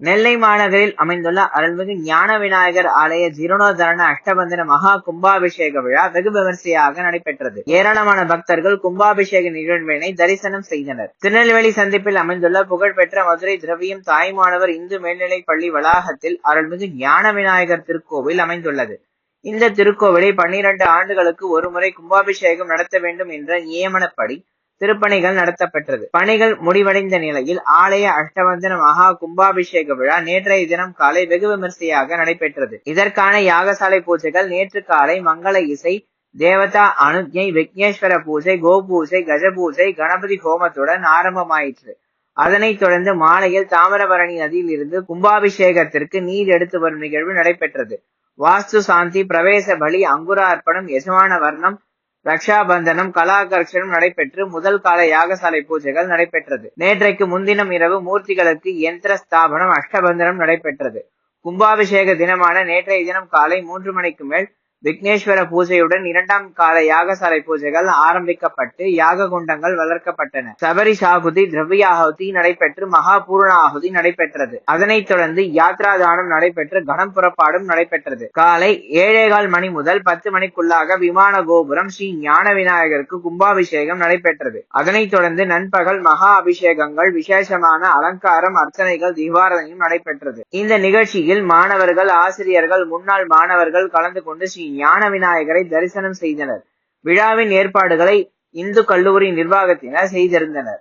நெல்லை மாநகரில் அமைந்துள்ள அருள்மிகு ஞான விநாயகர் ஆலய ஜீரணோதரண அஷ்டபந்தன மகா கும்பாபிஷேக விழா வெகு விமர்சையாக நடைபெற்றது. ஏராளமான பக்தர்கள் கும்பாபிஷேக நிகழ்வினை தரிசனம் செய்தனர். திருநெல்வேலி சந்திப்பில் அமைந்துள்ள புகழ்பெற்ற மதுரை திரவியம் தாய்மானவர் இந்து மேல்நிலைப் பள்ளி வளாகத்தில் அருள்மிகு ஞான விநாயகர் திருக்கோவில் அமைந்துள்ளது. இந்த திருக்கோவிலை பன்னிரண்டு ஆண்டுகளுக்கு ஒருமுறை கும்பாபிஷேகம் நடத்த வேண்டும் என்ற நியமனப்படி திருப்பணிகள் நடத்தப்பெற்றது. பணிகள் முடிவடைந்த நிலையில் ஆலய அஷ்டவந்தன மகா கும்பாபிஷேக விழா நேற்றைய தினம் காலை வெகு விமர்சையாக நடைபெற்றது. இதற்கான யாகசாலை பூஜைகள் நேற்று காலை மங்கள இசை தேவதா அனுஜை விக்னேஸ்வர பூஜை கோபூஜை கஜபூஜை கணபதி ஹோமத்துடன் ஆரம்பமாயிற்று. அதனைத் தொடர்ந்து மாலையில் தாமிரபரணி நதியில் இருந்து கும்பாபிஷேகத்திற்கு நீர் எடுத்து வரும் நிகழ்வு நடைபெற்றது. வாஸ்து சாந்தி பிரவேச பலி அங்குரார்ப்பணம் யஜமான வர்ணம் ரக்ஷாபந்தனம் கலாகர்ஷனம் நடைபெற்று முதல் கால யாகசாலை பூஜைகள் நடைபெற்றது. நேற்றைக்கு முன்தினம் இரவு மூர்த்திகளுக்கு யந்திர ஸ்தாபனம் அஷ்டபந்தனம் நடைபெற்றது. கும்பாபிஷேக தினமான நேற்றைய தினம் காலை மூன்று மணிக்கு மேல் விக்னேஸ்வர பூஜையுடன் இரண்டாம் கால யாகசாலை பூஜைகள் ஆரம்பிக்கப்பட்டு யாக குண்டங்கள் வளர்க்கப்பட்டன. சபரி சாகுதி திரவியாகுதி நடைபெற்று மகா பூர்ணாகுதி நடைபெற்றது. அதனைத் தொடர்ந்து யாத்ரா தானம் நடைபெற்று கணம் புறப்பாடும் நடைபெற்றது. காலை ஏழேகால் மணி முதல் பத்து மணிக்குள்ளாக விமான கோபுரம் ஸ்ரீ ஞான விநாயகருக்கு கும்பாபிஷேகம் நடைபெற்றது. அதனைத் தொடர்ந்து நண்பகல் மகா அபிஷேகங்கள் விசேஷமான அலங்காரம் அர்ச்சனைகள் தீபாரதனையும் நடைபெற்றது. இந்த நிகழ்ச்சியில் மாணவர்கள் ஆசிரியர்கள் முன்னாள் மாணவர்கள் கலந்து கொண்டு ஸ்ரீ ஞான விநாயகரை தரிசனம் செய்தனர். விழாவின் ஏற்பாடுகளை இந்து கல்லூரி நிர்வாகத்தினர் செய்திருந்தனர்.